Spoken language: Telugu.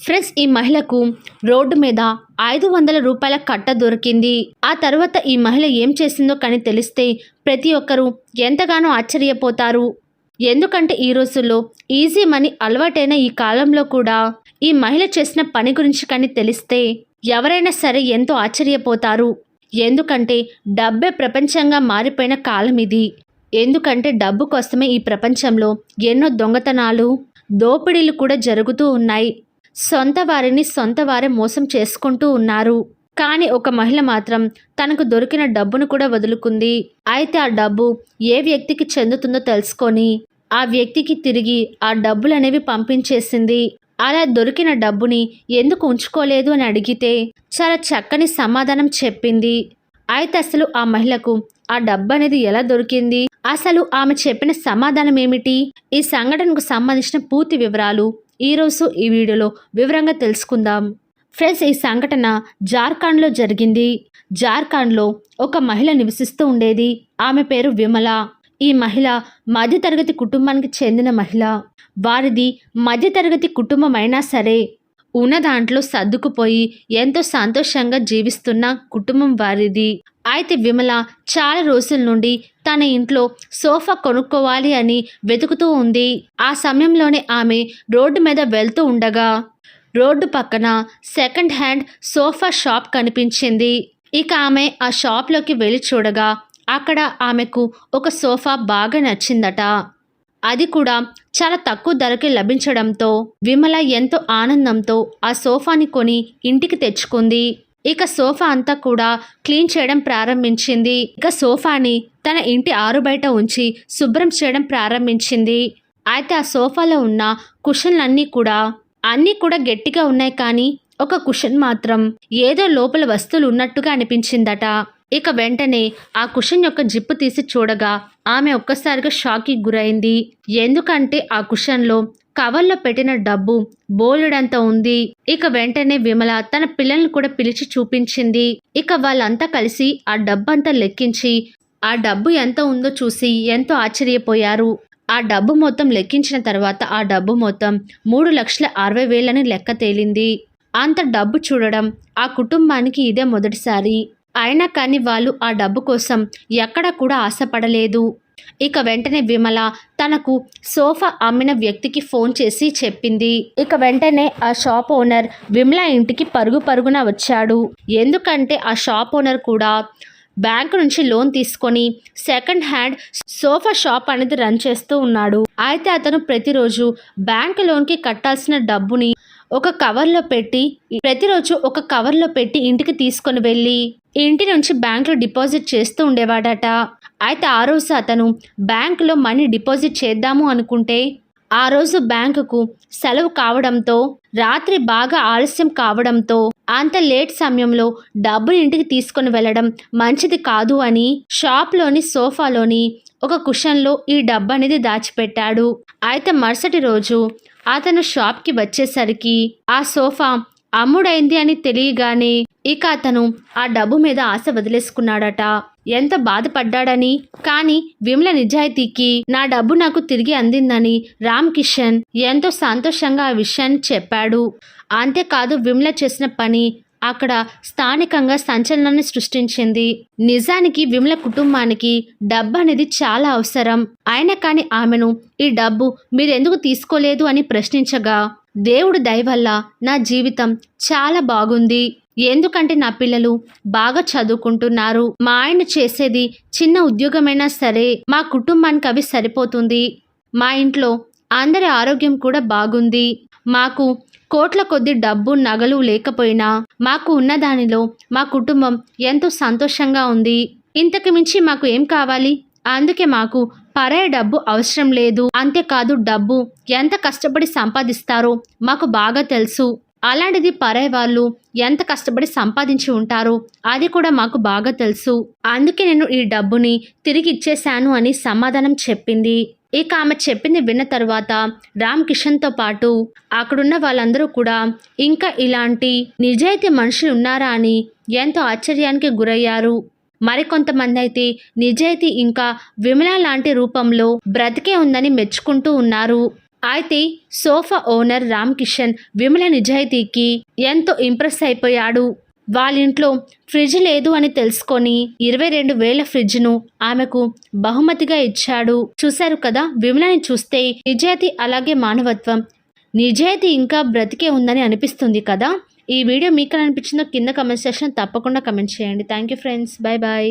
ఫ్రెండ్స్ ఈ మహిళకు రోడ్డు మీద ఐదు వందల రూపాయల కట్ట దొరికింది. ఆ తర్వాత ఈ మహిళ ఏం చేసిందో కానీ తెలిస్తే ప్రతి ఒక్కరూ ఎంతగానో ఆశ్చర్యపోతారు. ఎందుకంటే ఈ రోజుల్లో ఈజీ మనీ అలవాటైన ఈ కాలంలో కూడా ఈ మహిళ చేసిన పని గురించి కానీ తెలిస్తే ఎవరైనా సరే ఎంతో ఆశ్చర్యపోతారు. ఎందుకంటే డబ్బే ప్రపంచంగా మారిపోయిన కాలం ఇది. ఎందుకంటే డబ్బు కోసమే ఈ ప్రపంచంలో ఎన్నో దొంగతనాలు దోపిడీలు కూడా జరుగుతూ ఉన్నాయి. సొంత వారిని సొంత వారే మోసం చేసుకుంటూ ఉన్నారు. కానీ ఒక మహిళ మాత్రం తనకు దొరికిన డబ్బును కూడా వదులుకుంది. అయితే ఆ డబ్బు ఏ వ్యక్తికి చెందుతుందో తెలుసుకొని ఆ వ్యక్తికి తిరిగి ఆ డబ్బులు అనేవి పంపించేసింది. అలా దొరికిన డబ్బుని ఎందుకు ఉంచుకోలేదు అని అడిగితే చాలా చక్కని సమాధానం చెప్పింది. అయితే అసలు ఆ మహిళకు ఆ డబ్బు అనేది ఎలా దొరికింది? అసలు ఆమె చెప్పిన సమాధానం ఏమిటి ఈ సంఘటనకు సంబంధించిన పూర్తి వివరాలు ఈరోజు ఈ వీడియోలో వివరంగా తెలుసుకుందాం. ఫ్రెండ్స్ ఈ సంఘటన జార్ఖండ్లో జరిగింది. జార్ఖండ్లో ఒక మహిళ నివసిస్తూ ఉండేది. ఆమె పేరు విమల. ఈ మహిళ మధ్యతరగతి కుటుంబానికి చెందిన మహిళ. వారిది మధ్యతరగతి కుటుంబం అయినా సరే ఉన్న దాంట్లో సర్దుకుపోయి ఎంతో సంతోషంగా జీవిస్తున్న కుటుంబం వారిది. అయితే విమల చాలా రోజుల నుండి తన ఇంట్లో సోఫా కొనుక్కోవాలి అని వెతుకుతూ ఉంది. ఆ సమయంలోనే ఆమె రోడ్డు మీద వెళ్తూ ఉండగా రోడ్డు పక్కన సెకండ్ హ్యాండ్ సోఫా షాప్ కనిపించింది. ఇక ఆమె ఆ షాప్లోకి వెళ్ళి చూడగా అక్కడ ఆమెకు ఒక సోఫా బాగా నచ్చిందట. అది కూడా చాలా తక్కువ ధరకి లభించడంతో విమల ఎంతో ఆనందంతో ఆ సోఫాని కొని ఇంటికి తెచ్చుకుంది. ఇక సోఫా అంతా కూడా క్లీన్ చేయడం ప్రారంభించింది. ఇక సోఫాని తన ఇంటి ఆరు బయట ఉంచి శుభ్రం చేయడం ప్రారంభించింది. అయితే ఆ సోఫాలో ఉన్న కుషన్లన్నీ కూడా అన్నీ కూడా గట్టిగా ఉన్నాయి కానీ ఒక కుషన్ మాత్రం ఏదో లోపల వస్తువులు ఉన్నట్టుగా అనిపించిందట. ఇక వెంటనే ఆ కుషన్ యొక్క జిప్పు తీసి చూడగా ఆమె ఒక్కసారిగా షాక్కి గురైంది. ఎందుకంటే ఆ కుషన్లో కవర్లో పెట్టిన డబ్బు బోలెడంత ఉంది. ఇక వెంటనే విమల తన పిల్లల్ని కూడా పిలిచి చూపించింది. ఇక వాళ్ళంతా కలిసి ఆ డబ్బంతా లెక్కించి ఆ డబ్బు ఎంత ఉందో చూసి ఎంతో ఆశ్చర్యపోయారు. ఆ డబ్బు మొత్తం లెక్కించిన తర్వాత ఆ డబ్బు మొత్తం మూడు లక్షల అరవై వేలని లెక్క తేలింది. అంత డబ్బు చూడడం ఆ కుటుంబానికి ఇదే మొదటిసారి. అయినా కానీ వాళ్ళు ఆ డబ్బు కోసం ఎక్కడ కూడా ఆశపడలేదు. ఇక వెంటనే విమల తనకు సోఫా అమ్మిన వ్యక్తికి ఫోన్ చేసి చెప్పింది. ఇక వెంటనే ఆ షాప్ ఓనర్ విమల ఇంటికి పరుగు పరుగున వచ్చాడు. ఎందుకంటే ఆ షాప్ ఓనర్ కూడా బ్యాంకు నుంచి లోన్ తీసుకొని సెకండ్ హ్యాండ్ సోఫా షాప్ అనేది రన్ చేస్తూ ఉన్నాడు. అయితే అతను ప్రతిరోజు బ్యాంక్ లోన్కి కట్టాల్సిన డబ్బుని ఒక కవర్లో పెట్టి ప్రతిరోజు ఒక కవర్లో పెట్టి ఇంటికి తీసుకొని వెళ్ళి ఇంటి నుంచి బ్యాంకులో డిపాజిట్ చేస్తూ ఉండేవాడట. అయితే ఆ రోజు అతను బ్యాంకులో మనీ డిపాజిట్ చేద్దాము అనుకుంటే ఆ రోజు బ్యాంకుకు సెలవు కావడంతో రాత్రి బాగా ఆలస్యం కావడంతో అంత లేట్ సమయంలో డబ్బులు ఇంటికి తీసుకొని వెళ్ళడం మంచిది కాదు అని షాప్లోని సోఫాలోని ఒక కుషన్లో ఈ డబ్బు అనేది దాచిపెట్టాడు. అయితే మరుసటి రోజు అతను షాప్కి వచ్చేసరికి ఆ సోఫా అమ్ముడైంది అని తెలియగానే ఇక అతను ఆ డబ్బు మీద ఆశ వదిలేసుకున్నాడట. ఎంత బాధపడ్డాడని కానీ విమల నిజాయితీకి నా డబ్బు నాకు తిరిగి అందిందని రామ్ కిషన్ ఎంతో సంతోషంగా ఆ విషయాన్ని చెప్పాడు. అంతేకాదు విమల చేసిన పని అక్కడ స్థానికంగా సంచలనాన్ని సృష్టించింది. నిజానికి విమల కుటుంబానికి డబ్బు అనేది చాలా అవసరం. అయినా కానీ ఆమెను ఈ డబ్బు మీరెందుకు తీసుకోలేదు అని ప్రశ్నించగా దేవుడు దయ వల్ల నా జీవితం చాలా బాగుంది. ఎందుకంటే నా పిల్లలు బాగా చదువుకుంటున్నారు. మా ఆయన చేసేది చిన్న ఉద్యోగమైనా సరే మా కుటుంబానికి అవి సరిపోతుంది. మా ఇంట్లో అందరి ఆరోగ్యం కూడా బాగుంది. మాకు కోట్ల కొద్ది డబ్బు నగలు లేకపోయినా మాకు ఉన్న దానిలో మా కుటుంబం ఎంతో సంతోషంగా ఉంది. ఇంతకు మించి మాకు ఏం కావాలి? అందుకే మాకు పరాయ డబ్బు అవసరం లేదు. అంతేకాదు డబ్బు ఎంత కష్టపడి సంపాదిస్తారో మాకు బాగా తెలుసు. అలాంటిది పరాయి వాళ్ళు ఎంత కష్టపడి సంపాదించి ఉంటారో అది కూడా మాకు బాగా తెలుసు. అందుకే నేను ఈ డబ్బుని తిరిగి ఇచ్చేశాను అని సమాధానం చెప్పింది. ఇక ఆమె చెప్పింది విన్న తర్వాత రామ్ కిషన్తో పాటు అక్కడున్న వాళ్ళందరూ కూడా ఇంకా ఇలాంటి నిజాయితీ మనుషులు ఉన్నారా అని ఎంతో ఆశ్చర్యానికి గురయ్యారు. మరికొంతమంది అయితే నిజాయితీ ఇంకా విమల లాంటి రూపంలో బ్రతికే ఉందని మెచ్చుకుంటూ ఉన్నారు. అయితే సోఫా ఓనర్ రామ్ కిషన్ విమల నిజాయితీకి ఎంతో ఇంప్రెస్ అయిపోయాడు. వాళ్ళ ఇంట్లో ఫ్రిడ్జ్ లేదు అని తెలుసుకొని ఇరవై రెండు వేల ఫ్రిడ్జ్ను ఆమెకు బహుమతిగా ఇచ్చాడు. చూశారు కదా విమలని చూస్తే నిజాయితీ అలాగే మానవత్వం నిజాయితీ ఇంకా బ్రతికే ఉందని అనిపిస్తుంది కదా? ఈ వీడియో మీకు అనిపించిందో కింద కమెంట్ సెక్షన్ తప్పకుండా కమెంట్ చేయండి. Thank you friends bye bye